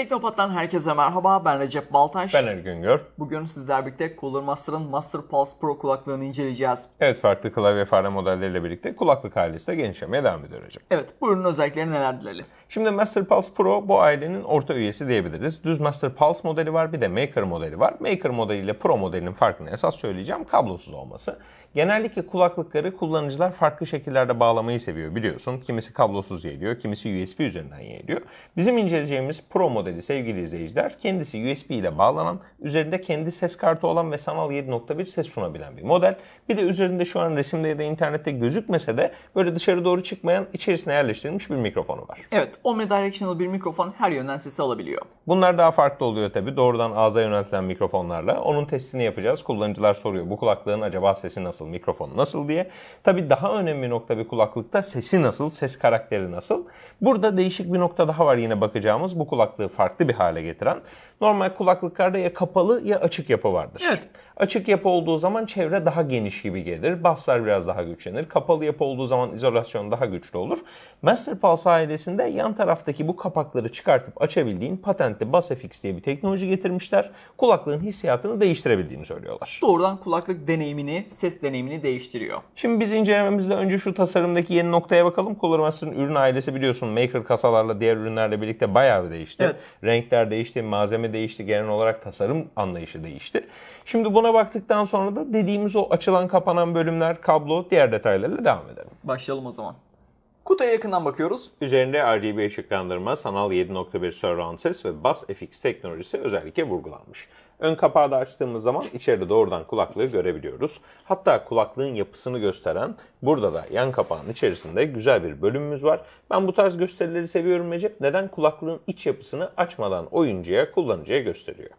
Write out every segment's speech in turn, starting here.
Teknopat'tan herkese merhaba. Ben Recep Baltaş. Ben Ali Güngör. Bugün sizler birlikte Cooler Master'ın Master Pulse Pro kulaklığını inceleyeceğiz. Evet farklı klavye fare modelleriyle birlikte kulaklık ailesi de genişlemeye devam ediyor hocam. Evet, bu ürünün özellikleri nelerdir? Şimdi Master Pulse Pro bu ailenin orta üyesi diyebiliriz. Düz Master Pulse modeli var bir de Maker modeli var. Maker modeliyle Pro modelinin farkını esas söyleyeceğim kablosuz olması. Genellikle kulaklıkları kullanıcılar farklı şekillerde bağlamayı seviyor biliyorsun. Kimisi kablosuz yayılıyor, kimisi USB üzerinden yayılıyor. Bizim inceleyeceğimiz Pro modeli sevgili izleyiciler kendisi USB ile bağlanan, üzerinde kendi ses kartı olan ve sanal 7.1 ses sunabilen bir model. Bir de üzerinde şu an resimde ya da internette gözükmese de böyle dışarı doğru çıkmayan içerisine yerleştirilmiş bir mikrofonu var. Evet, omnidirectional bir mikrofon her yönden sesi alabiliyor. Bunlar daha farklı oluyor tabi. Doğrudan ağza yöneltilen mikrofonlarla. Onun testini yapacağız. Kullanıcılar soruyor bu kulaklığın acaba sesi nasıl, mikrofonu nasıl diye. Tabi daha önemli nokta bir kulaklıkta sesi nasıl, ses karakteri nasıl. Burada değişik bir nokta daha var yine bakacağımız. Bu kulaklığı farklı bir hale getiren. Normal kulaklıklarda ya kapalı ya açık yapı vardır. Evet. Açık yapı olduğu zaman çevre daha geniş gibi gelir. Basslar biraz daha güçlenir. Kapalı yapı olduğu zaman izolasyon daha güçlü olur. Master Pulse ailesinde yan taraftaki bu kapakları çıkartıp açabildiğin patentli Bass FX diye bir teknoloji getirmişler. Kulaklığın hissiyatını değiştirebildiğini söylüyorlar. Doğrudan kulaklık deneyimini, ses deneyimini değiştiriyor. Şimdi biz incelememizde önce şu tasarımdaki yeni noktaya bakalım. Cooler ürün ailesi biliyorsun Maker kasalarla diğer ürünlerle birlikte bayağı bir değişti. Evet. Renkler değişti, malzeme değişti, genel olarak tasarım anlayışı değişti. Şimdi buna baktıktan sonra da dediğimiz o açılan kapanan bölümler, kablo, diğer detaylarla devam edelim. Başlayalım o zaman. Kutuya yakından bakıyoruz. Üzerinde RGB ışıklandırma, sanal 7.1 surround ses ve Bass FX teknolojisi özellikle vurgulanmış. Ön kapağı da açtığımız zaman içeride doğrudan kulaklığı görebiliyoruz. Hatta kulaklığın yapısını gösteren burada da yan kapağın içerisinde güzel bir bölümümüz var. Ben bu tarz gösterileri seviyorum Recep. Neden? Kulaklığın iç yapısını açmadan oyuncuya, kullanıcıya gösteriyor.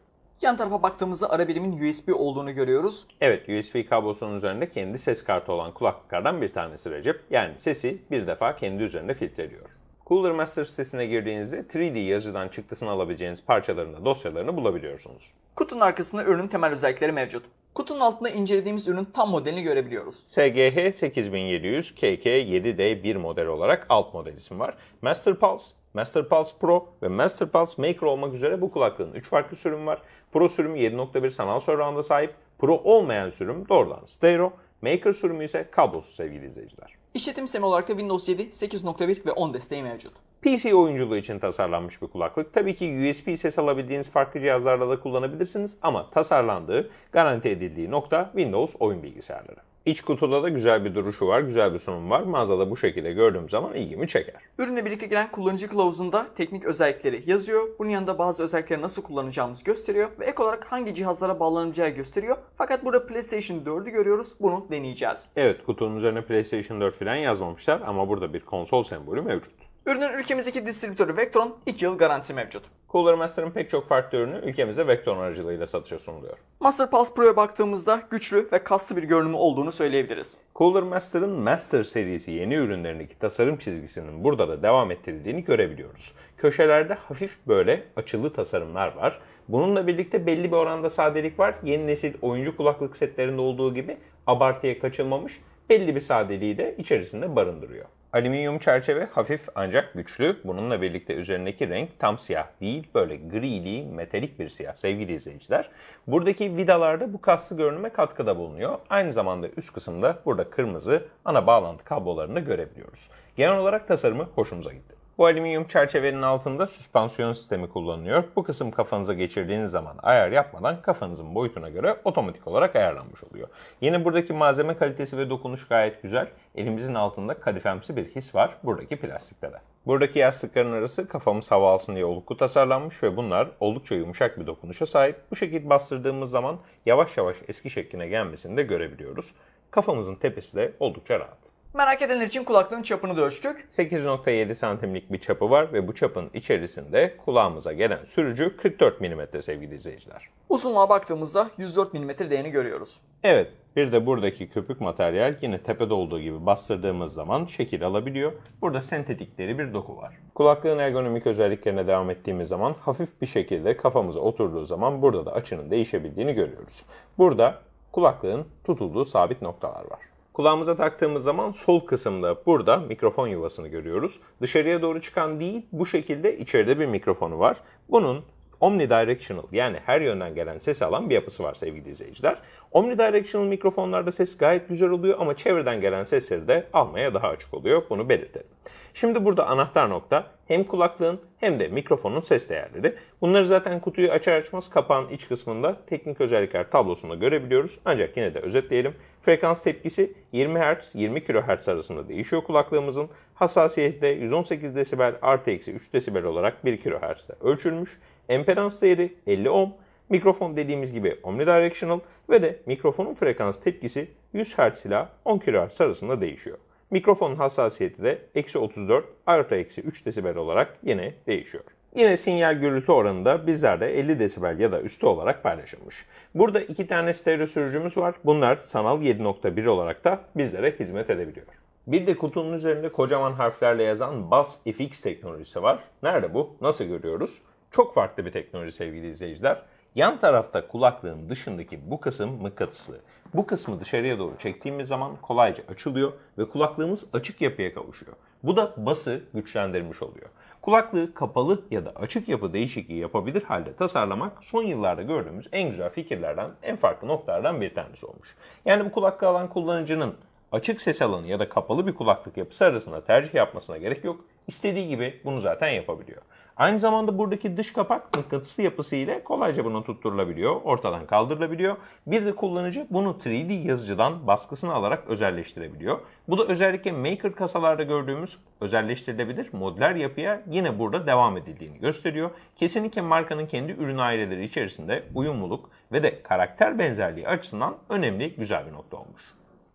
Yan tarafa baktığımızda ara birimin USB olduğunu görüyoruz. Evet USB kablosunun üzerinde kendi ses kartı olan kulaklıklardan bir tanesi Recep. Yani sesi bir defa kendi üzerinde filtreliyor. Cooler Master sitesine girdiğinizde 3D yazıcıdan çıktısını alabileceğiniz parçalarını, dosyalarını bulabiliyorsunuz. Kutunun arkasında ürünün temel özellikleri mevcut. Kutunun altında incelediğimiz ürünün tam modelini görebiliyoruz. SGH 8700 KK 7D1 model olarak alt model ismi var. Master Pulse, Master Pulse Pro ve Master Pulse Maker olmak üzere bu kulaklığın 3 farklı sürümü var. Pro sürümü 7.1 sanal surround'a sahip. Pro olmayan sürüm doğrudan stereo. Maker sürümü ise kablosuz sevgili izleyiciler. İşletim sistemi olarak da Windows 7, 8.1 ve 10 desteği mevcut. PC oyunculuğu için tasarlanmış bir kulaklık. Tabii ki USB ses alabildiğiniz farklı cihazlarla da kullanabilirsiniz ama tasarlandığı, garanti edildiği nokta Windows oyun bilgisayarları. İç kutuda da güzel bir duruşu var, güzel bir sunum var. Mağazada bu şekilde gördüğüm zaman ilgimi çeker. Ürünle birlikte gelen kullanıcı kılavuzunda teknik özellikleri yazıyor. Bunun yanında bazı özellikleri nasıl kullanacağımızı gösteriyor ve ek olarak hangi cihazlara bağlanacağı gösteriyor. Fakat burada PlayStation 4'ü görüyoruz. Bunu deneyeceğiz. Evet kutunun üzerine PlayStation 4 falan yazmamışlar ama burada bir konsol sembolü mevcut. Ürünün ülkemizdeki distribütörü Vectron 2 yıl garanti mevcut. Cooler Master'ın pek çok farklı ürünü ülkemizde Vectron aracılığıyla satışa sunuluyor. Master Pulse Pro'ya baktığımızda güçlü ve kaslı bir görünümü olduğunu söyleyebiliriz. Cooler Master'ın Master serisi yeni ürünlerindeki tasarım çizgisinin burada da devam ettirildiğini görebiliyoruz. Köşelerde hafif böyle açılı tasarımlar var. Bununla birlikte belli bir oranda sadelik var. Yeni nesil oyuncu kulaklık setlerinde olduğu gibi abartıya kaçılmamış belli bir sadeliği de içerisinde barındırıyor. Alüminyum çerçeve hafif ancak güçlü. Bununla birlikte üzerindeki renk tam siyah değil, böyle grili, metalik bir siyah sevgili izleyiciler. Buradaki vidalarda bu kaslı görünüme katkıda bulunuyor. Aynı zamanda üst kısımda burada kırmızı ana bağlantı kablolarını görebiliyoruz. Genel olarak tasarımı hoşumuza gitti. Bu alüminyum çerçevenin altında süspansiyon sistemi kullanılıyor. Bu kısım kafanıza geçirdiğiniz zaman ayar yapmadan kafanızın boyutuna göre otomatik olarak ayarlanmış oluyor. Yine buradaki malzeme kalitesi ve dokunuş gayet güzel. Elimizin altında kadifemsi bir his var buradaki plastikte de. Buradaki yastıkların arası kafamız hava alsın diye oluklu tasarlanmış ve bunlar oldukça yumuşak bir dokunuşa sahip. Bu şekilde bastırdığımız zaman yavaş yavaş eski şekline gelmesini de görebiliyoruz. Kafamızın tepesi de oldukça rahat. Merak edenler için kulaklığın çapını da ölçtük. 8.7 santimlik bir çapı var ve bu çapın içerisinde kulağımıza gelen sürücü 44 mm sevgili izleyiciler. Uzunluğa baktığımızda 104 mm değerini görüyoruz. Evet, bir de buradaki köpük materyal yine tepede olduğu gibi bastırdığımız zaman şekil alabiliyor. Burada sentetikleri bir doku var. Kulaklığın ergonomik özelliklerine devam ettiğimiz zaman hafif bir şekilde kafamıza oturduğu zaman burada da açının değişebildiğini görüyoruz. Burada kulaklığın tutulduğu sabit noktalar var. Kulağımıza taktığımız zaman sol kısımda burada mikrofon yuvasını görüyoruz. Dışarıya doğru çıkan değil bu şekilde içeride bir mikrofonu var. Bunun omnidirectional yani her yönden gelen sesi alan bir yapısı var sevgili izleyiciler. Omnidirectional mikrofonlarda ses gayet güzel oluyor ama çevreden gelen sesleri de almaya daha açık oluyor. Bunu belirtelim. Şimdi burada anahtar nokta hem kulaklığın hem de mikrofonun ses değerleri. Bunları zaten kutuyu açar açmaz kapağın iç kısmında teknik özellikler tablosunda görebiliyoruz. Ancak yine de özetleyelim. Frekans tepkisi 20 Hz 20 kHz arasında değişiyor kulaklığımızın. Hassasiyette 118 desibel artı eksi 3 desibel olarak 1 kHz'de ölçülmüş. Empedans değeri 50 ohm. Mikrofon dediğimiz gibi omnidirectional ve de mikrofonun frekans tepkisi 100 Hz ile 10 kHz arasında değişiyor. Mikrofonun hassasiyeti de eksi 34 artı eksi 3 desibel olarak yine değişiyor. Yine sinyal gürültü oranı da bizlerde 50 desibel ya da üstü olarak paylaşılmış. Burada iki tane stereo sürücümüz var. Bunlar sanal 7.1 olarak da bizlere hizmet edebiliyor. Bir de kutunun üzerinde kocaman harflerle yazan Bass FX teknolojisi var. Nerede bu? Nasıl görüyoruz? Çok farklı bir teknoloji sevgili izleyiciler. Yan tarafta kulaklığın dışındaki bu kısım mıknatıslı. Bu kısmı dışarıya doğru çektiğimiz zaman kolayca açılıyor ve kulaklığımız açık yapıya kavuşuyor. Bu da bası güçlendirmiş oluyor. Kulaklığı kapalı ya da açık yapı değişikliği yapabilir halde tasarlamak son yıllarda gördüğümüz en güzel fikirlerden, en farklı noktalardan bir tanesi olmuş. Yani bu kulaklığı alan kullanıcının açık ses alanı ya da kapalı bir kulaklık yapısı arasında tercih yapmasına gerek yok. İstediği gibi bunu zaten yapabiliyor. Aynı zamanda buradaki dış kapak mıknatıslı yapısı ile kolayca buna tutturulabiliyor, ortadan kaldırılabiliyor. Bir de kullanıcı bunu 3D yazıcıdan baskısını alarak özelleştirebiliyor. Bu da özellikle Maker kasalarda gördüğümüz özelleştirilebilir modüler yapıya yine burada devam edildiğini gösteriyor. Kesinlikle markanın kendi ürün aileleri içerisinde uyumluluk ve de karakter benzerliği açısından önemli, güzel bir nokta olmuş.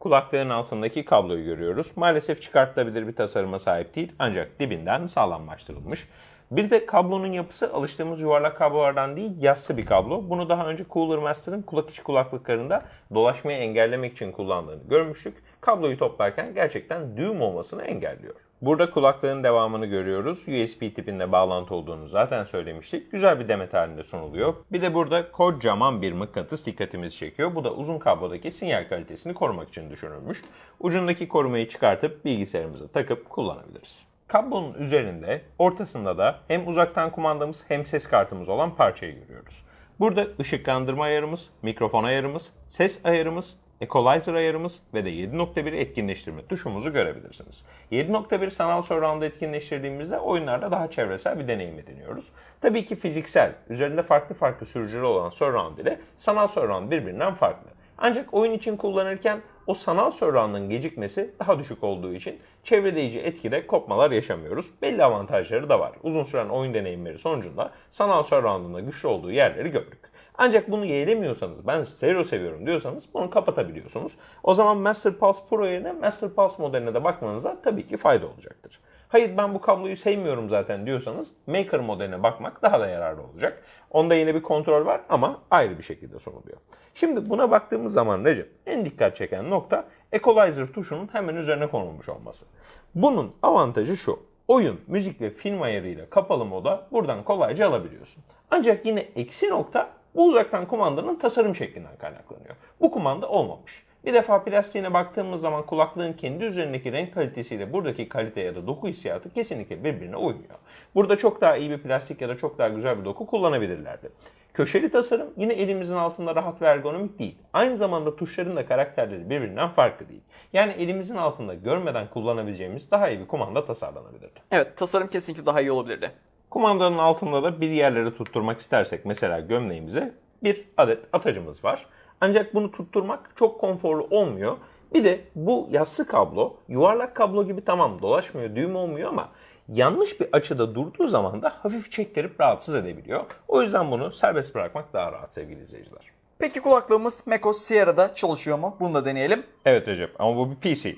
Kulaklığın altındaki kabloyu görüyoruz. Maalesef çıkartılabilir bir tasarıma sahip değil ancak dibinden sağlamlaştırılmış. Bir de kablonun yapısı alıştığımız yuvarlak kablolardan değil yassı bir kablo. Bunu daha önce Cooler Master'ın kulak içi kulaklıklarında dolaşmayı engellemek için kullandığını görmüştük. Kabloyu toplarken gerçekten düğüm olmasını engelliyor. Burada kulaklığın devamını görüyoruz. USB tipinde bağlantı olduğunu zaten söylemiştik. Güzel bir demet halinde sunuluyor. Bir de burada kocaman bir mıknatıs dikkatimizi çekiyor. Bu da uzun kablodaki sinyal kalitesini korumak için düşünülmüş. Ucundaki korumayı çıkartıp bilgisayarımıza takıp kullanabiliriz. Kablonun üzerinde, ortasında da hem uzaktan kumandamız hem ses kartımız olan parçayı görüyoruz. Burada ışıklandırma ayarımız, mikrofon ayarımız, ses ayarımız, equalizer ayarımız ve de 7.1 etkinleştirme tuşumuzu görebilirsiniz. 7.1 sanal surround etkinleştirdiğimizde oyunlarda daha çevresel bir deneyim ediniyoruz. Tabii ki fiziksel, üzerinde farklı farklı sürücüleri olan surround ile sanal surround birbirinden farklı. Ancak oyun için kullanırken o sanal surround'ın gecikmesi daha düşük olduğu için çevredeyici etkide kopmalar yaşamıyoruz. Belli avantajları da var. Uzun süren oyun deneyimleri sonucunda sanal surround'un da güçlü olduğu yerleri gördük. Ancak bunu yeğlemiyorsanız, ben stereo seviyorum diyorsanız bunu kapatabiliyorsunuz. O zaman Master Pulse Pro yerine Master Pulse modeline de bakmanıza tabii ki fayda olacaktır. Hayır ben bu kabloyu sevmiyorum zaten diyorsanız Maker modeline bakmak daha da yararlı olacak. Onda yine bir kontrol var ama ayrı bir şekilde sunuluyor. Şimdi buna baktığımız zaman Recep en dikkat çeken nokta Equalizer tuşunun hemen üzerine konulmuş olması. Bunun avantajı şu. Oyun, müzik ve film ayarıyla kapalı moda buradan kolayca alabiliyorsun. Ancak yine eksi nokta bu uzaktan kumandanın tasarım şeklinden kaynaklanıyor. Bu kumanda olmamış. Bir defa plastiğine baktığımız zaman kulaklığın kendi üzerindeki renk kalitesiyle buradaki kalite ya da doku hissiyatı kesinlikle birbirine uymuyor. Burada çok daha iyi bir plastik ya da çok daha güzel bir doku kullanabilirlerdi. Köşeli tasarım yine elimizin altında rahat ve ergonomik değil. Aynı zamanda tuşların da karakterleri birbirinden farklı değil. Yani elimizin altında görmeden kullanabileceğimiz daha iyi bir kumanda tasarlanabilirdi. Evet tasarım kesinlikle daha iyi olabilirdi. Kumandanın altında da bir yerleri tutturmak istersek mesela gömleğimize bir adet atacımız var. Ancak bunu tutturmak çok konforlu olmuyor. Bir de bu yassı kablo yuvarlak kablo gibi tamam dolaşmıyor, düğüm olmuyor ama yanlış bir açıda durduğu zaman da hafif çektirip rahatsız edebiliyor. O yüzden bunu serbest bırakmak daha rahat sevgili izleyiciler. Peki kulaklığımız macOS Sierra'da çalışıyor mu? Bunu da deneyelim. Evet Recep ama bu bir PC.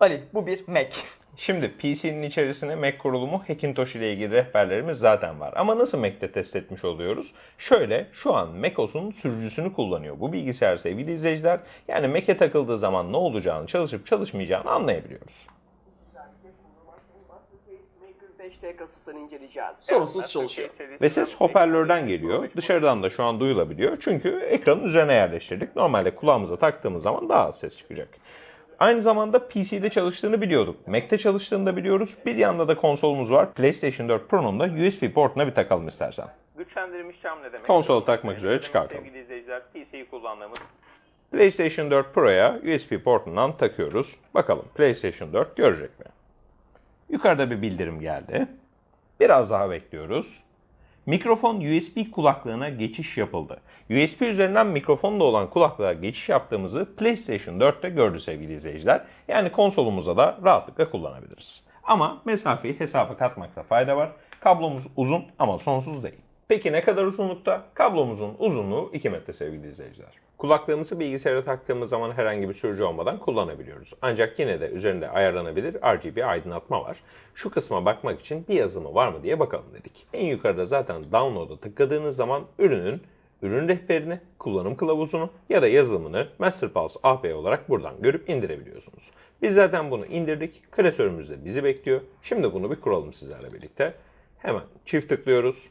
Ali bu bir Mac. Şimdi PC'nin içerisine Mac kurulumu Hackintosh ile ilgili rehberlerimiz zaten var. Ama nasıl Mac'te test etmiş oluyoruz? Şöyle şu an macOS'un sürücüsünü kullanıyor bu bilgisayar sevgili izleyiciler. Yani Mac'e takıldığı zaman ne olacağını çalışıp çalışmayacağını anlayabiliyoruz. Master 5T kasasını inceleyeceğiz. Sorunsuz çalışıyor. Serisinden Ve ses hoparlörden geliyor. 5 Dışarıdan da şu an duyulabiliyor. Çünkü ekranın üzerine yerleştirdik. Normalde kulağımıza taktığımız zaman daha az ses çıkacak. Aynı zamanda PC'de çalıştığını biliyorduk. Mac'te çalıştığını da biliyoruz. Bir yanda da konsolumuz var. PlayStation 4 Pro'nun da USB portuna bir takalım istersen. Güçlendirilmiş cam ne demek? Konsolu takmak üzere çıkartalım. Sevgili izleyiciler PC'yi kullandığımız PlayStation 4 Pro'ya USB portundan takıyoruz. Bakalım PlayStation 4 görecek mi? Yukarıda bir bildirim geldi. Biraz daha bekliyoruz. Mikrofon USB kulaklığına geçiş yapıldı. USB üzerinden mikrofonla olan kulaklığa geçiş yaptığımızı PlayStation 4'te gördü sevgili izleyiciler. Yani konsolumuzda da rahatlıkla kullanabiliriz. Ama mesafeyi hesaba katmakta fayda var. Kablomuz uzun ama sonsuz değil. Peki ne kadar uzunlukta? Kablomuzun uzunluğu 2 metre sevgili izleyiciler. Kulaklığımızı bilgisayara taktığımız zaman herhangi bir sürücü olmadan kullanabiliyoruz. Ancak yine de üzerinde ayarlanabilir RGB aydınlatma var. Şu kısma bakmak için bir yazımı var mı diye bakalım dedik. En yukarıda zaten download'a tıkladığınız zaman ürünün ürün rehberini, kullanım kılavuzunu ya da yazılımını MasterPulse AP olarak buradan görüp indirebiliyorsunuz. Biz zaten bunu indirdik. Klasörümüz de bizi bekliyor. Şimdi bunu bir kuralım sizlerle birlikte. Hemen çift tıklıyoruz.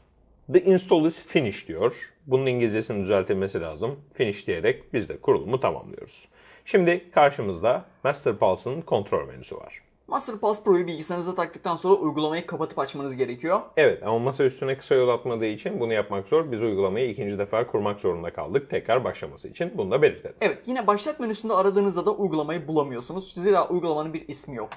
The install is finished diyor. Bunun İngilizcesinin düzeltilmesi lazım. Finish diyerek biz de kurulumu tamamlıyoruz. Şimdi karşımızda MasterPulse'ın kontrol menüsü var. MasterPass Pro'yu bilgisayarınıza taktıktan sonra uygulamayı kapatıp açmanız gerekiyor. Evet ama masa üstüne kısa yol atmadığı için bunu yapmak zor. Biz uygulamayı ikinci defa kurmak zorunda kaldık. Tekrar başlaması için bunu da belirtelim. Evet yine başlat menüsünde aradığınızda da uygulamayı bulamıyorsunuz. Zira uygulamanın bir ismi yok.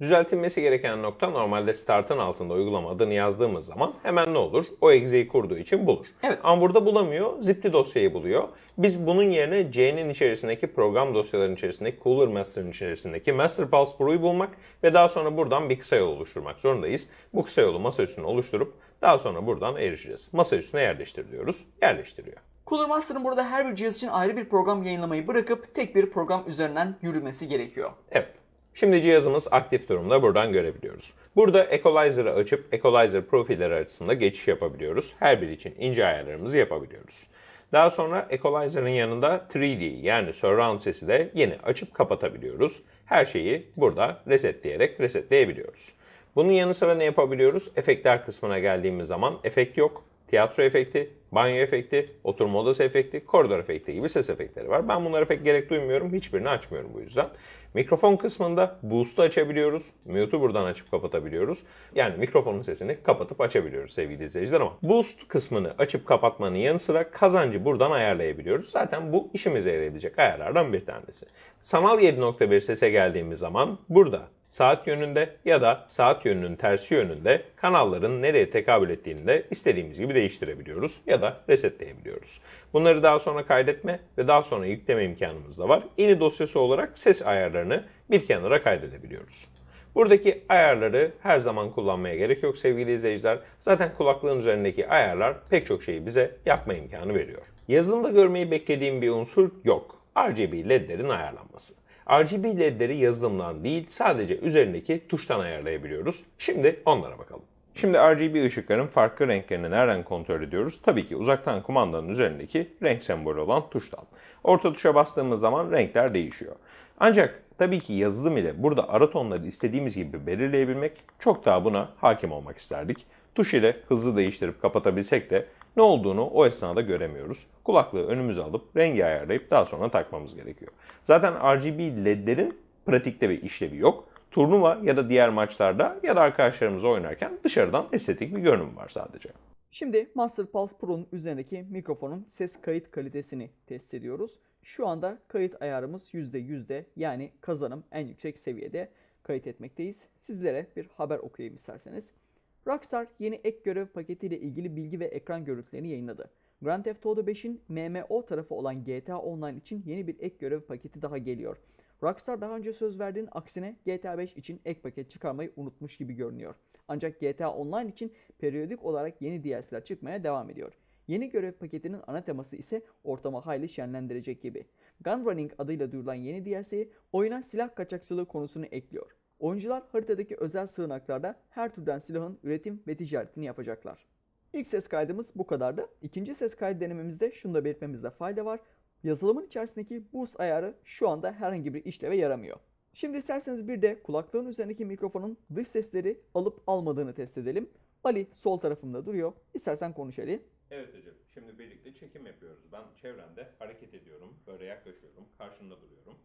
Düzeltilmesi gereken nokta normalde startın altında uygulama adını yazdığımız zaman hemen ne olur? O exe'yi kurduğu için bulur. Evet. Ama burada bulamıyor, zipli dosyayı buluyor. Biz bunun yerine C'nin içerisindeki program dosyalarının içerisindeki Cooler Master'ın içerisindeki Master Pulse Pro'yu bulmak ve daha sonra buradan bir kısa yol oluşturmak zorundayız. Bu kısa yolu masa üstüne oluşturup daha sonra buradan erişeceğiz. Masa üstüne yerleştir diyoruz. Yerleştiriyor. Cooler Master'ın burada her bir cihaz için ayrı bir program yayınlamayı bırakıp tek bir program üzerinden yürümesi gerekiyor. Evet. Şimdi cihazımız aktif durumda buradan görebiliyoruz. Burada Equalizer'ı açıp Equalizer profilleri arasında geçiş yapabiliyoruz. Her biri için ince ayarlarımızı yapabiliyoruz. Daha sonra Equalizer'ın yanında 3D yani surround sesi de yeni açıp kapatabiliyoruz. Her şeyi burada resetleyerek resetleyebiliyoruz. Bunun yanı sıra ne yapabiliyoruz? Efektler kısmına geldiğimiz zaman efekt yok. Tiyatro efekti, banyo efekti, oturma odası efekti, koridor efekti gibi ses efektleri var. Ben bunlara pek gerek duymuyorum. Hiçbirini açmıyorum bu yüzden. Mikrofon kısmında boost'u açabiliyoruz. Mute'u buradan açıp kapatabiliyoruz. Yani mikrofonun sesini kapatıp açabiliyoruz sevgili izleyiciler ama boost kısmını açıp kapatmanın yanı sıra kazancı buradan ayarlayabiliyoruz. Zaten bu işimize yarayabilecek ayarlardan bir tanesi. Sanal 7.1 sese geldiğimiz zaman burada saat yönünde ya da saat yönünün tersi yönünde kanalların nereye tekabül ettiğini de istediğimiz gibi değiştirebiliyoruz ya da resetleyebiliyoruz. Bunları daha sonra kaydetme ve daha sonra yükleme imkanımız da var. İni dosyası olarak ses ayarlarını bir kenara kaydedebiliyoruz. Buradaki ayarları her zaman kullanmaya gerek yok sevgili izleyiciler. Zaten kulaklığın üzerindeki ayarlar pek çok şeyi bize yapma imkanı veriyor. Yazılımda görmeyi beklediğim bir unsur yok. RGB ledlerin ayarlanması. RGB ledleri yazılımdan değil sadece üzerindeki tuştan ayarlayabiliyoruz. Şimdi onlara bakalım. Şimdi RGB ışıkların farklı renklerini nereden kontrol ediyoruz? Tabii ki uzaktan kumandanın üzerindeki renk sembolü olan tuştan. Orta tuşa bastığımız zaman renkler değişiyor. Ancak tabii ki yazılım ile burada ara tonları istediğimiz gibi belirleyebilmek çok daha buna hakim olmak isterdik. Tuş ile hızlı değiştirip kapatabilsek de ne olduğunu o esnada göremiyoruz. Kulaklığı önümüze alıp rengi ayarlayıp daha sonra takmamız gerekiyor. Zaten RGB ledlerin pratikte bir işlevi yok. Turnuva ya da diğer maçlarda ya da arkadaşlarımızla oynarken dışarıdan estetik bir görünüm var sadece. Şimdi Master Pulse Pro'nun üzerindeki mikrofonun ses kayıt kalitesini test ediyoruz. Şu anda kayıt ayarımız %100'de yani kazanım en yüksek seviyede kayıt etmekteyiz. Sizlere bir haber okuyayım isterseniz. Rockstar yeni ek görev paketiyle ilgili bilgi ve ekran görüntülerini yayınladı. Grand Theft Auto 5'in MMO tarafı olan GTA Online için yeni bir ek görev paketi daha geliyor. Rockstar daha önce söz verdiğinin aksine GTA 5 için ek paket çıkarmayı unutmuş gibi görünüyor. Ancak GTA Online için periyodik olarak yeni DLC'ler çıkmaya devam ediyor. Yeni görev paketinin ana teması ise ortamı hayli şenlendirecek gibi. Gun Running adıyla duyurulan yeni DLC oyuna silah kaçakçılığı konusunu ekliyor. Oyuncular haritadaki özel sığınaklarda her türden silahın üretim ve ticaretini yapacaklar. İlk ses kaydımız bu kadardı. İkinci ses kaydı denememizde şunu da belirtmemizde fayda var. Yazılımın içerisindeki boost ayarı şu anda herhangi bir işleve yaramıyor. Şimdi isterseniz bir de kulaklığın üzerindeki mikrofonun dış sesleri alıp almadığını test edelim. Ali sol tarafımda duruyor. İstersen konuş Ali. Evet hocam. Şimdi birlikte çekim yapıyoruz. Ben çevrende hareket ediyorum. Böyle yaklaşıyorum. Karşında duruyorum.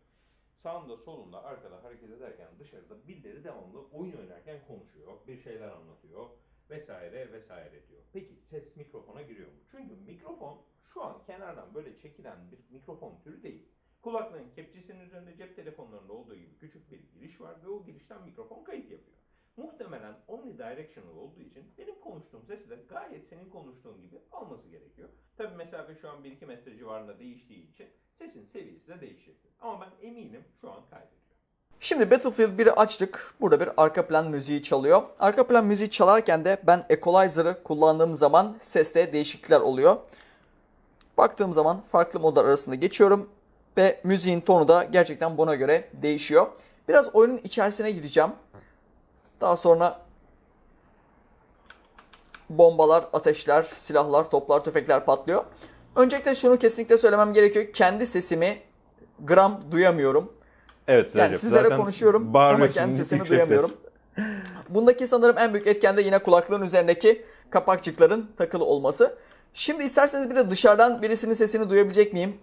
Sağında solunda arkada hareket ederken dışarıda birileri devamlı oyun oynarken konuşuyor, bir şeyler anlatıyor vesaire vesaire diyor. Peki ses mikrofona giriyor mu? Çünkü mikrofon şu an kenardan böyle çekilen bir mikrofon türü değil. Kulaklığın kepçesinin üzerinde cep telefonlarında olduğu gibi küçük bir giriş var ve o girişten mikrofon kayıt yapıyor. Muhtemelen omnidirectional olduğu için benim konuştuğum sesi de gayet senin konuştuğun gibi alması gerekiyor. Tabi mesafe şu an 1-2 metre civarında değiştiği için sesin seviyesi de değişecektir. Ama ben eminim şu an kaydediyor. Şimdi Battlefield 1'i açtık. Burada bir arka plan müziği çalıyor. Arka plan müziği çalarken de ben Equalizer'ı kullandığım zaman seste değişiklikler oluyor. Baktığım zaman farklı modlar arasında geçiyorum ve müziğin tonu da gerçekten buna göre değişiyor. Biraz oyunun içerisine gireceğim. Daha sonra bombalar, ateşler, silahlar, toplar, tüfekler patlıyor. Öncelikle şunu kesinlikle söylemem gerekiyor. Kendi sesimi gram duyamıyorum. Evet Yani Recep, sizlere zaten konuşuyorum ama kendi sesimi duyamıyorum. ses. Bundaki sanırım en büyük etken de yine kulaklığın üzerindeki kapakçıkların takılı olması. Şimdi isterseniz bir de dışarıdan birisinin sesini duyabilecek miyim?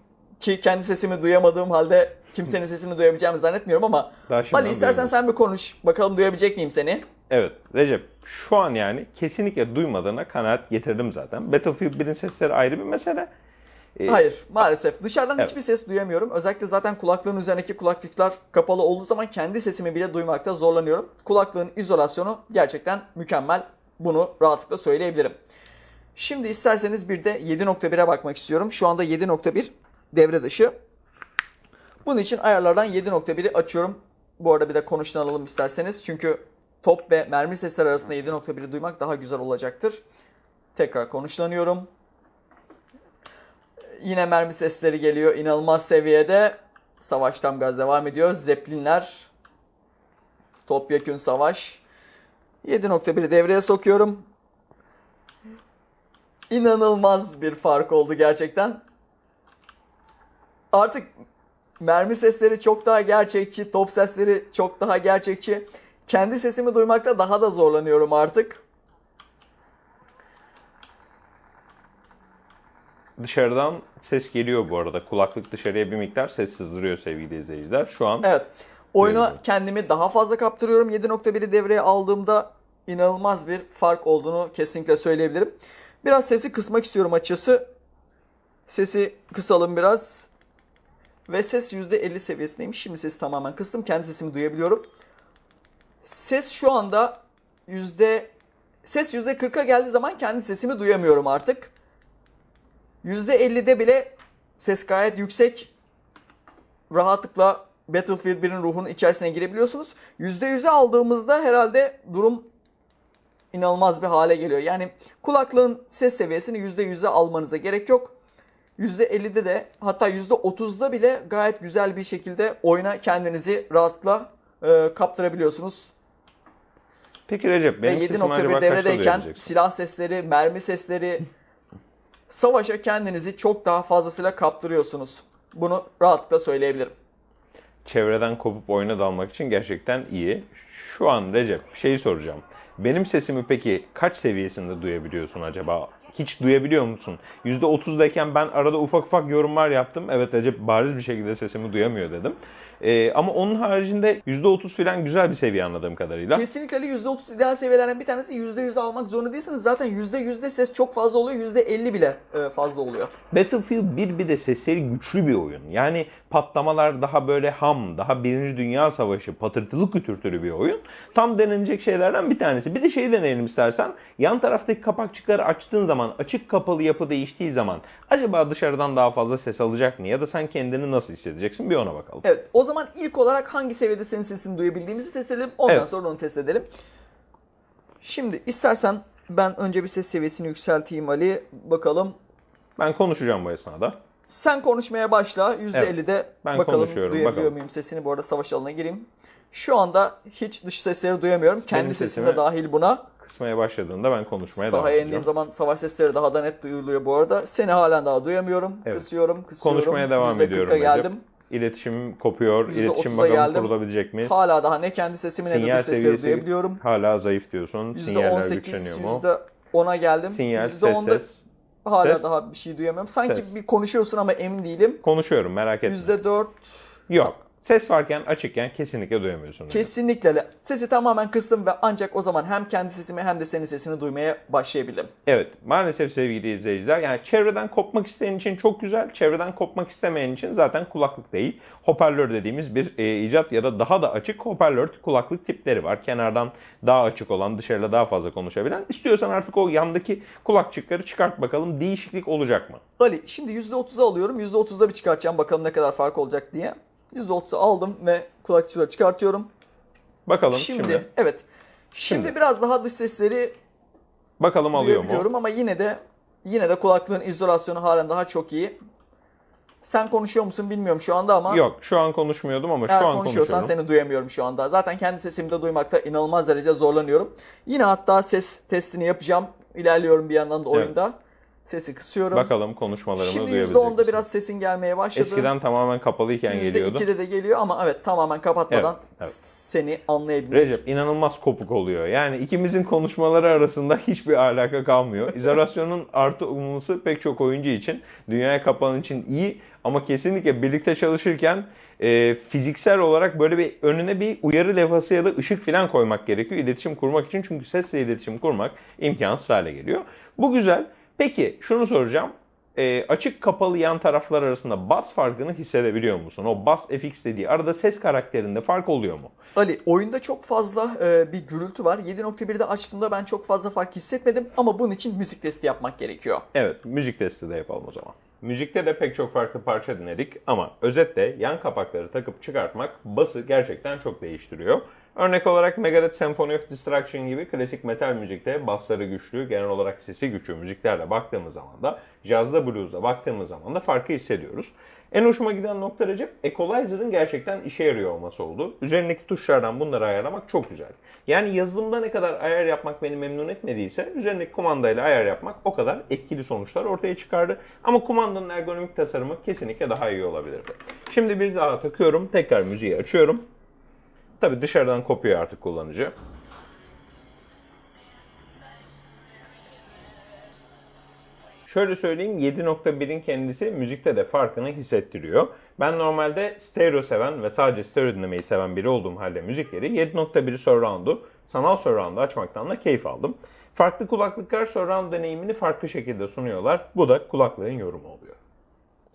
Ki kendi sesimi duyamadığım halde kimsenin sesini duyabileceğimi zannetmiyorum ama Ali istersen sen bir konuş. Bakalım duyabilecek miyim seni? Evet Recep şu an yani kesinlikle duymadığına kanaat getirdim zaten. Battlefield 1'in sesleri ayrı bir mesele. Ee, Hayır maalesef. Dışarıdan Evet. hiçbir ses duyamıyorum. Özellikle zaten kulaklığın üzerindeki kulaklıklar kapalı olduğu zaman kendi sesimi bile duymakta zorlanıyorum. Kulaklığın izolasyonu gerçekten mükemmel. Bunu rahatlıkla söyleyebilirim. Şimdi isterseniz bir de 7.1'e bakmak istiyorum. Şu anda 7.1 devre dışı. Bunun için ayarlardan 7.1'i açıyorum. Bu arada bir de konuştan alalım isterseniz. Çünkü top ve mermi sesleri arasında 7.1'i duymak daha güzel olacaktır. Tekrar konuşlanıyorum. Yine mermi sesleri geliyor inanılmaz seviyede. Savaş tam gaz devam ediyor. Zeplinler. Topyekün savaş. 7.1'i devreye sokuyorum. İnanılmaz bir fark oldu gerçekten. Artık mermi sesleri çok daha gerçekçi, top sesleri çok daha gerçekçi. Kendi sesimi duymakta daha da zorlanıyorum artık. Dışarıdan ses geliyor bu arada. Kulaklık dışarıya bir miktar ses sızdırıyor sevgili izleyiciler. Şu an Evet. Oyuna Duyuyorum. kendimi daha fazla kaptırıyorum. 7.1'i devreye aldığımda inanılmaz bir fark olduğunu kesinlikle söyleyebilirim. Biraz sesi kısmak istiyorum açıkçası. Sesi kısalım biraz. Ve ses %50 seviyesindeymiş. Şimdi sesi tamamen kıstım. Kendi sesimi duyabiliyorum. Ses şu anda yüzde ses %40'a geldiği zaman kendi sesimi duyamıyorum artık. %50'de bile ses gayet yüksek rahatlıkla Battlefield 1'in ruhunun içerisine girebiliyorsunuz. %100'e aldığımızda herhalde durum inanılmaz bir hale geliyor. Yani kulaklığın ses seviyesini %100'e almanıza gerek yok. %50'de de hatta %30'da bile gayet güzel bir şekilde oyuna kendinizi rahatlıkla e, kaptırabiliyorsunuz. Peki Recep Ve benim acaba 7.1 kaçta devredeyken silah sesleri, mermi sesleri savaşa kendinizi çok daha fazlasıyla kaptırıyorsunuz. Bunu rahatlıkla söyleyebilirim. Çevreden kopup oyuna dalmak için gerçekten iyi. Şu an Recep şeyi soracağım. Benim sesimi peki kaç seviyesinde duyabiliyorsun acaba? Hiç duyabiliyor musun? %30'dayken ben arada ufak ufak yorumlar yaptım. Evet Recep bariz bir şekilde sesimi duyamıyor dedim. Ee, ama onun haricinde %30 falan güzel bir seviye anladığım kadarıyla. Kesinlikle %30 ideal seviyelerden bir tanesi %100 almak zorunda değilsiniz. Zaten %100'de ses çok fazla oluyor. %50 bile e, fazla oluyor. Battlefield 1 bir de sesleri güçlü bir oyun. Yani patlamalar daha böyle ham, daha Birinci Dünya Savaşı, patırtılı kütürtülü bir oyun. Tam denenecek şeylerden bir tanesi. Bir de şeyi deneyelim istersen. Yan taraftaki kapakçıkları açtığın zaman, açık kapalı yapı değiştiği zaman acaba dışarıdan daha fazla ses alacak mı? Ya da sen kendini nasıl hissedeceksin? Bir ona bakalım. Evet o zaman ilk olarak hangi seviyede senin sesini duyabildiğimizi test edelim. Ondan Evet. sonra onu test edelim. Şimdi istersen ben önce bir ses seviyesini yükselteyim Ali. Bakalım. Ben konuşacağım bu esnada. Sen konuşmaya başla. %50'de ben bakalım duyabiliyor bakalım. muyum sesini. Bu arada savaş alanına gireyim. Şu anda hiç dış sesleri duyamıyorum. Kendi Benim sesim de dahil buna. Kısmaya başladığında ben konuşmaya devam Sahaya edeceğim. indiğim zaman savaş sesleri daha da net duyuluyor bu arada. Seni halen daha duyamıyorum. Evet. Kısıyorum, kısıyorum. Konuşmaya devam %40'a ediyorum Recep. İletişimim kopuyor. %30'a İletişim bakalım geldim. kurulabilecek miyiz? Hala daha ne kendi sesimi ne de dış sesleri duyabiliyorum. hala zayıf diyorsun. Sinyaller güçleniyor %18, mu? %10'a geldim. Sinyal, ses, %10'da ses. hala ses. daha bir şey duyamıyorum. Sanki Ses. bir konuşuyorsun ama emin değilim. Konuşuyorum merak etme. %4 Yok. Ses varken açıkken kesinlikle duyamıyorsun. Recep. Kesinlikle. Sesi tamamen kıstım ve ancak o zaman hem kendi sesimi hem de senin sesini duymaya başlayabildim. Evet maalesef sevgili izleyiciler yani çevreden kopmak isteyen için çok güzel, çevreden kopmak istemeyen için zaten kulaklık değil. Hoparlör dediğimiz bir e, icat ya da daha da açık hoparlör kulaklık tipleri var. Kenardan daha açık olan, dışarıda daha fazla konuşabilen. İstiyorsan artık o yandaki kulakçıkları çıkart bakalım değişiklik olacak mı? Ali şimdi %30'a alıyorum. %30'da bir çıkartacağım bakalım ne kadar fark olacak diye. %30'a aldım ve kulakçıları çıkartıyorum. Bakalım Şimdi, şimdi. evet. Şimdi, Şimdi. biraz daha dış sesleri Bakalım alıyor mu? ama yine de yine de kulaklığın izolasyonu halen daha çok iyi. Sen konuşuyor musun bilmiyorum şu anda ama Yok şu an konuşmuyordum ama şu an konuşuyorsan konuşuyorum. seni duyamıyorum şu anda. Zaten kendi sesimi de duymakta inanılmaz derece zorlanıyorum. Yine hatta ses testini yapacağım. İlerliyorum bir yandan da oyunda. Sesi kısıyorum. Bakalım konuşmalarımı Şimdi duyabilecek %10'da misin? biraz sesin gelmeye başladı. Eskiden tamamen kapalıyken geliyordu. %2'de de geliyor ama evet tamamen kapatmadan Evet, evet. seni anlayabilmek. Recep inanılmaz kopuk oluyor. Yani ikimizin konuşmaları arasında hiçbir alaka kalmıyor. İzolasyonun artı olması pek çok oyuncu için dünyaya kapanan için iyi ama kesinlikle birlikte çalışırken e, fiziksel olarak böyle bir önüne bir uyarı levhası ya da ışık falan koymak gerekiyor iletişim kurmak için. Çünkü sesle iletişim kurmak imkansız hale geliyor. Bu güzel. Peki şunu soracağım. E, açık kapalı yan taraflar arasında bas farkını hissedebiliyor musun? O bas FX dediği arada ses karakterinde fark oluyor mu? Ali oyunda çok fazla e, bir gürültü var. 7.1'de açtığımda ben çok fazla fark hissetmedim ama bunun için müzik testi yapmak gerekiyor. Evet, müzik testi de yapalım o zaman. Müzikte de pek çok farklı parça dinledik ama özetle yan kapakları takıp çıkartmak bası gerçekten çok değiştiriyor. Örnek olarak Megadeth Symphony of Destruction gibi klasik metal müzikte basları güçlü, genel olarak sesi güçlü müziklerle baktığımız zaman da cazda blues'a baktığımız zaman da farkı hissediyoruz. En hoşuma giden nokta Recep, Equalizer'ın gerçekten işe yarıyor olması oldu. Üzerindeki tuşlardan bunları ayarlamak çok güzel. Yani yazılımda ne kadar ayar yapmak beni memnun etmediyse, üzerindeki kumandayla ayar yapmak o kadar etkili sonuçlar ortaya çıkardı. Ama kumandanın ergonomik tasarımı kesinlikle daha iyi olabilirdi. Şimdi bir daha takıyorum, tekrar müziği açıyorum. Tabi dışarıdan kopuyor artık kullanıcı. Şöyle söyleyeyim 7.1'in kendisi müzikte de farkını hissettiriyor. Ben normalde stereo seven ve sadece stereo dinlemeyi seven biri olduğum halde müzikleri 7.1 surround'u sanal surround'u açmaktan da keyif aldım. Farklı kulaklıklar surround deneyimini farklı şekilde sunuyorlar. Bu da kulaklığın yorumu oluyor.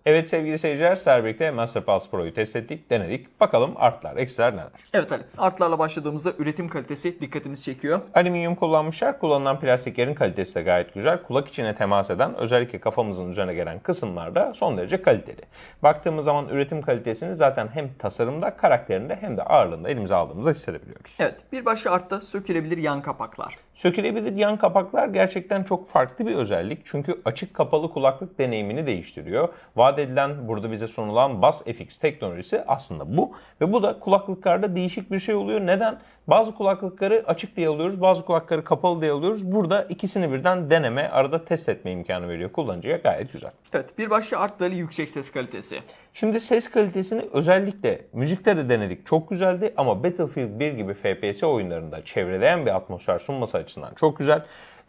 Evet sevgili seyirciler, sizlerle birlikte Masterpass Pro'yu test ettik, denedik. Bakalım artlar, eksiler neler? Evet Ali. Artlarla başladığımızda üretim kalitesi dikkatimizi çekiyor. Alüminyum kullanmışlar. Kullanılan plastiklerin kalitesi de gayet güzel. Kulak içine temas eden özellikle kafamızın üzerine gelen kısımlar da son derece kaliteli. Baktığımız zaman üretim kalitesini zaten hem tasarımda, karakterinde hem de ağırlığında elimize aldığımızda hissedebiliyoruz. Evet. Bir başka artta sökülebilir yan kapaklar. Sökülebilir yan kapaklar gerçekten çok farklı bir özellik. Çünkü açık kapalı kulaklık deneyimini değiştiriyor. Vaat edilen burada bize sunulan Bass FX teknolojisi aslında bu. Ve bu da kulaklıklarda değişik bir şey oluyor. Neden? Bazı kulaklıkları açık diye alıyoruz, bazı kulaklıkları kapalı diye alıyoruz. Burada ikisini birden deneme, arada test etme imkanı veriyor kullanıcıya. Gayet güzel. Evet. Bir başka art dalı yüksek ses kalitesi. Şimdi ses kalitesini özellikle müzikte de denedik. Çok güzeldi ama Battlefield 1 gibi FPS oyunlarında çevreleyen bir atmosfer sunması açısından çok güzel.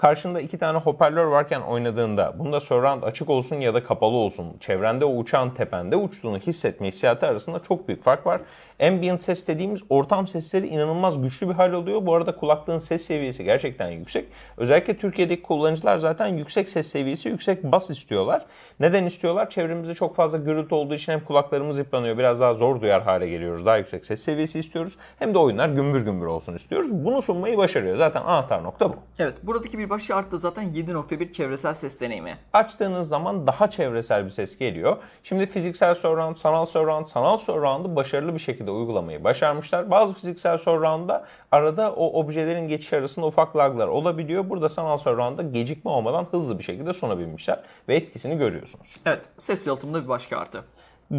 Karşında iki tane hoparlör varken oynadığında bunda surround açık olsun ya da kapalı olsun. Çevrende o uçağın tepende uçtuğunu hissetme hissiyatı arasında çok büyük fark var. Ambient ses dediğimiz ortam sesleri inanılmaz güçlü bir hal oluyor. Bu arada kulaklığın ses seviyesi gerçekten yüksek. Özellikle Türkiye'deki kullanıcılar zaten yüksek ses seviyesi, yüksek bas istiyorlar. Neden istiyorlar? Çevremizde çok fazla gürültü olduğu için hem kulaklarımız yıpranıyor, biraz daha zor duyar hale geliyoruz. Daha yüksek ses seviyesi istiyoruz. Hem de oyunlar gümbür gümbür olsun istiyoruz. Bunu sunmayı başarıyor. Zaten anahtar nokta bu. Evet. Buradaki bir başka art da zaten 7.1 çevresel ses deneyimi. açtığınız zaman daha çevresel bir ses geliyor. Şimdi fiziksel surround, sanal surround, sanal surround'u başarılı bir şekilde uygulamayı başarmışlar. Bazı fiziksel surround'da arada o objelerin geçiş arasında ufak laglar olabiliyor. Burada sanal surround'da gecikme olmadan hızlı bir şekilde sunabilmişler ve etkisini görüyorsunuz. Evet. Ses yalıtımında bir başka artı.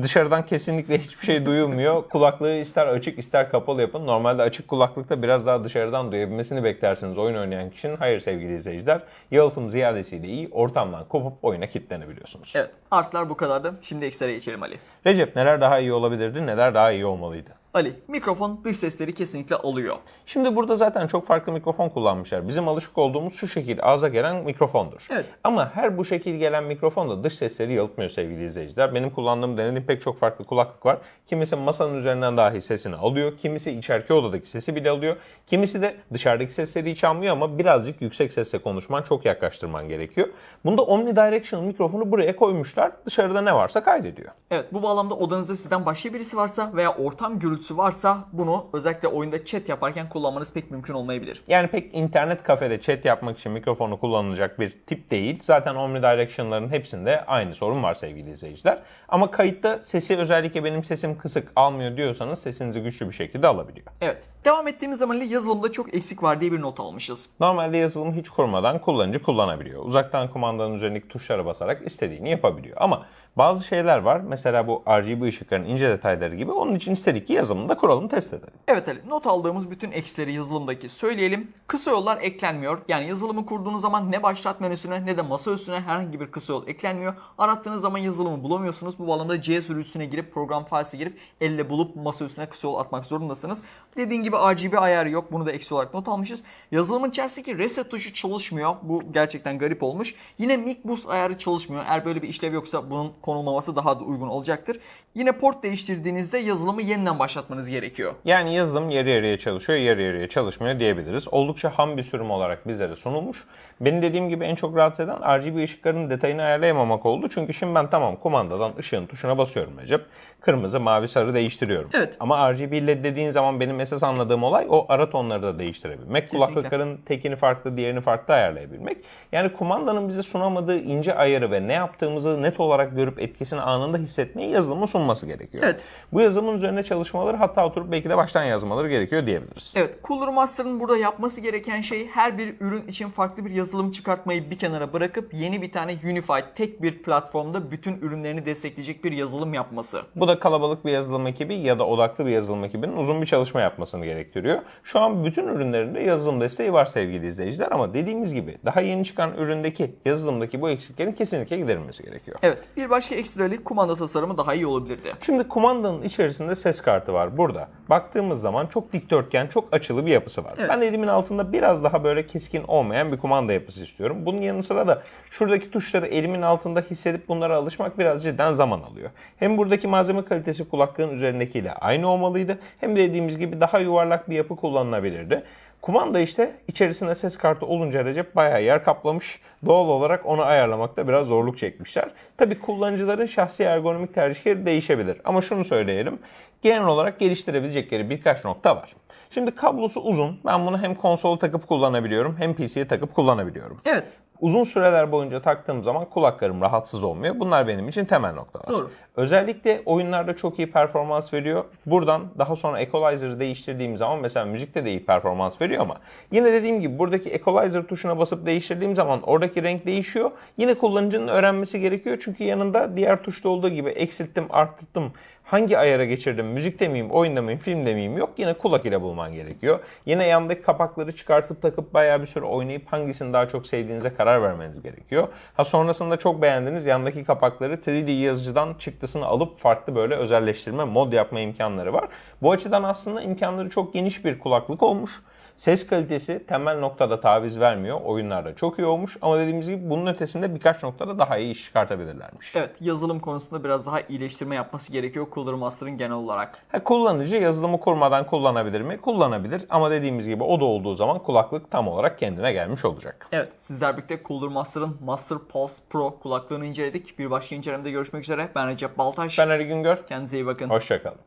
Dışarıdan kesinlikle hiçbir şey duyulmuyor. Kulaklığı ister açık ister kapalı yapın. Normalde açık kulaklıkta biraz daha dışarıdan duyabilmesini beklersiniz oyun oynayan kişinin. Hayır sevgili izleyiciler. Yalıtım ziyadesiyle iyi. Ortamdan kopup oyuna kilitlenebiliyorsunuz. Evet. Artlar bu kadardı. Şimdi ekstraya geçelim Ali. Recep neler daha iyi olabilirdi, neler daha iyi olmalıydı? Ali, mikrofon dış sesleri kesinlikle alıyor. Şimdi burada zaten çok farklı mikrofon kullanmışlar. Bizim alışık olduğumuz şu şekil ağza gelen mikrofondur. Evet. Ama her bu şekil gelen mikrofon da dış sesleri yalıtmıyor sevgili izleyiciler. Benim kullandığım denediğim pek çok farklı kulaklık var. Kimisi masanın üzerinden dahi sesini alıyor. Kimisi içeriki odadaki sesi bile alıyor. Kimisi de dışarıdaki sesleri hiç almıyor ama birazcık yüksek sesle konuşman, çok yaklaştırman gerekiyor. Bunda omnidirectional mikrofonu buraya koymuşlar. Dışarıda ne varsa kaydediyor. Evet bu bağlamda odanızda sizden başka birisi varsa veya ortam gürültüsü varsa bunu özellikle oyunda chat yaparken kullanmanız pek mümkün olmayabilir. Yani pek internet kafede chat yapmak için mikrofonu kullanılacak bir tip değil. Zaten omnidirection'ların hepsinde aynı sorun var sevgili izleyiciler. Ama kayıtta sesi özellikle benim sesim kısık almıyor diyorsanız sesinizi güçlü bir şekilde alabiliyor. Evet. Devam ettiğimiz zaman yazılımda çok eksik var diye bir not almışız. Normalde yazılım hiç kurmadan kullanıcı kullanabiliyor. Uzaktan kumandanın üzerindeki tuşlara basarak istediğini yapabiliyor. Ama bazı şeyler var. Mesela bu RGB ışıkların ince detayları gibi. Onun için istedik ki yazılımını da kuralım test edelim. Evet Ali, not aldığımız bütün eksileri yazılımdaki söyleyelim. Kısa yollar eklenmiyor. Yani yazılımı kurduğunuz zaman ne başlat menüsüne ne de masa üstüne herhangi bir kısa yol eklenmiyor. Arattığınız zaman yazılımı bulamıyorsunuz. Bu bağlamda C sürücüsüne girip program filesi girip elle bulup masa üstüne kısa yol atmak zorundasınız. Dediğim gibi RGB ayarı yok. Bunu da eksi olarak not almışız. Yazılımın içerisindeki reset tuşu çalışmıyor. Bu gerçekten garip olmuş. Yine mic boost ayarı çalışmıyor. Eğer böyle bir işlev yoksa bunun konulmaması daha da uygun olacaktır. Yine port değiştirdiğinizde yazılımı yeniden başlatmanız gerekiyor. Yani yazılım yarı yarıya çalışıyor, yarı yarıya çalışmıyor diyebiliriz. Oldukça ham bir sürüm olarak bizlere sunulmuş. Benim dediğim gibi en çok rahatsız eden RGB ışıkların detayını ayarlayamamak oldu. Çünkü şimdi ben tamam kumandadan ışığın tuşuna basıyorum Recep. Kırmızı, mavi, sarı değiştiriyorum. Evet. Ama RGB led dediğin zaman benim esas anladığım olay o ara tonları da değiştirebilmek. Kulaklıkların tekini farklı, diğerini farklı ayarlayabilmek. Yani kumandanın bize sunamadığı ince ayarı ve ne yaptığımızı net olarak görüp etkisini anında hissetmeyi yazılımın sunması gerekiyor. Evet. Bu yazılımın üzerine çalışmaları hatta oturup belki de baştan yazmaları gerekiyor diyebiliriz. Evet, Cooler Master'ın burada yapması gereken şey her bir ürün için farklı bir yazılım çıkartmayı bir kenara bırakıp yeni bir tane unified tek bir platformda bütün ürünlerini destekleyecek bir yazılım yapması. Bu da kalabalık bir yazılım ekibi ya da odaklı bir yazılım ekibinin uzun bir çalışma yapmasını gerektiriyor. Şu an bütün ürünlerinde yazılım desteği var sevgili izleyiciler ama dediğimiz gibi daha yeni çıkan üründeki yazılımdaki bu eksiklerin kesinlikle giderilmesi gerekiyor. Evet, bir başka eksileri kumanda tasarımı daha iyi olabilirdi. Şimdi kumandanın içerisinde ses kartı var burada. Baktığımız zaman çok dikdörtgen, çok açılı bir yapısı var. Evet. Ben elimin altında biraz daha böyle keskin olmayan bir kumanda yapısı istiyorum. Bunun yanı sıra da şuradaki tuşları elimin altında hissedip bunlara alışmak biraz cidden zaman alıyor. Hem buradaki malzeme kalitesi kulaklığın üzerindekiyle aynı olmalıydı. Hem de dediğimiz gibi daha yuvarlak bir yapı kullanılabilirdi. Kumanda işte içerisinde ses kartı olunca Recep bayağı yer kaplamış. Doğal olarak onu ayarlamakta biraz zorluk çekmişler. Tabi kullanıcıların şahsi ergonomik tercihleri değişebilir. Ama şunu söyleyelim. Genel olarak geliştirebilecekleri birkaç nokta var. Şimdi kablosu uzun. Ben bunu hem konsola takıp kullanabiliyorum hem PC'ye takıp kullanabiliyorum. Evet, Uzun süreler boyunca taktığım zaman kulaklarım rahatsız olmuyor. Bunlar benim için temel noktalar. Doğru. Özellikle oyunlarda çok iyi performans veriyor. Buradan daha sonra equalizer'ı değiştirdiğim zaman mesela müzikte de iyi performans veriyor ama yine dediğim gibi buradaki equalizer tuşuna basıp değiştirdiğim zaman oradaki renk değişiyor. Yine kullanıcının öğrenmesi gerekiyor çünkü yanında diğer tuşta olduğu gibi eksilttim, arttırdım. Hangi ayara geçirdim? Müzikte miyim, oyunda mıyım, filmde miyim? Yok yine kulak ile bulman gerekiyor. Yine yandaki kapakları çıkartıp takıp bayağı bir süre oynayıp hangisini daha çok sevdiğinize karar vermeniz gerekiyor. Ha sonrasında çok beğendiğiniz yandaki kapakları 3D yazıcıdan çıktısını alıp farklı böyle özelleştirme, mod yapma imkanları var. Bu açıdan aslında imkanları çok geniş bir kulaklık olmuş. Ses kalitesi temel noktada taviz vermiyor. Oyunlarda çok iyi olmuş ama dediğimiz gibi bunun ötesinde birkaç noktada daha iyi iş çıkartabilirlermiş. evet yazılım konusunda biraz daha iyileştirme yapması gerekiyor Cooler Master'ın genel olarak. Ha, kullanıcı yazılımı kurmadan kullanabilir mi? Kullanabilir ama dediğimiz gibi o da olduğu zaman kulaklık tam olarak kendine gelmiş olacak. Evet, sizler birlikte Cooler Master'ın Master Pulse Pro kulaklığını inceledik. Bir başka incelemede görüşmek üzere. Ben Recep Baltaş. Ben Ali Güngör. Kendinize iyi bakın. Hoşçakalın.